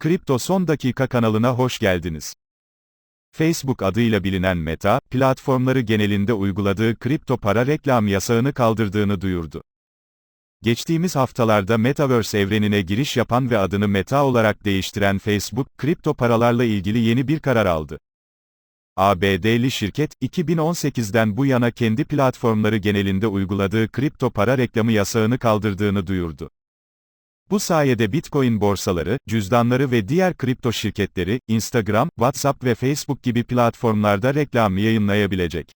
Kripto Son Dakika kanalına hoş geldiniz. Facebook adıyla bilinen Meta, platformları genelinde uyguladığı kripto para reklam yasağını kaldırdığını duyurdu. Geçtiğimiz haftalarda Metaverse evrenine giriş yapan ve adını Meta olarak değiştiren Facebook, kripto paralarla ilgili yeni bir karar aldı. ABD'li şirket, 2018'den bu yana kendi platformları genelinde uyguladığı kripto para reklamı yasağını kaldırdığını duyurdu. Bu sayede Bitcoin borsaları, cüzdanları ve diğer kripto şirketleri, Instagram, WhatsApp ve Facebook gibi platformlarda reklam yayınlayabilecek.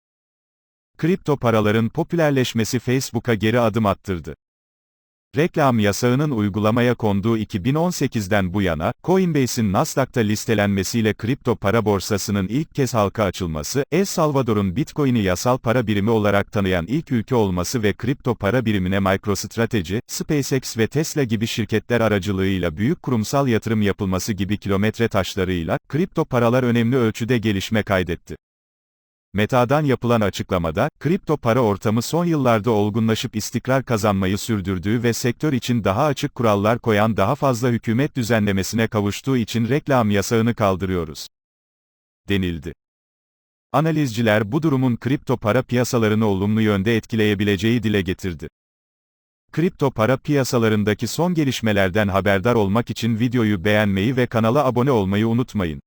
Kripto paraların popülerleşmesi Facebook'a geri adım attırdı. Reklam yasağının uygulamaya konduğu 2018'den bu yana, Coinbase'in Nasdaq'ta listelenmesiyle kripto para borsasının ilk kez halka açılması, El Salvador'un Bitcoin'i yasal para birimi olarak tanıyan ilk ülke olması ve kripto para birimine MicroStrategy, SpaceX ve Tesla gibi şirketler aracılığıyla büyük kurumsal yatırım yapılması gibi kilometre taşlarıyla, kripto paralar önemli ölçüde gelişme kaydetti. Meta'dan yapılan açıklamada, kripto para ortamı son yıllarda olgunlaşıp istikrar kazanmayı sürdürdüğü ve sektör için daha açık kurallar koyan daha fazla hükümet düzenlemesine kavuştuğu için reklam yasağını kaldırıyoruz. denildi. Analizciler bu durumun kripto para piyasalarını olumlu yönde etkileyebileceği dile getirdi. Kripto para piyasalarındaki son gelişmelerden haberdar olmak için videoyu beğenmeyi ve kanala abone olmayı unutmayın.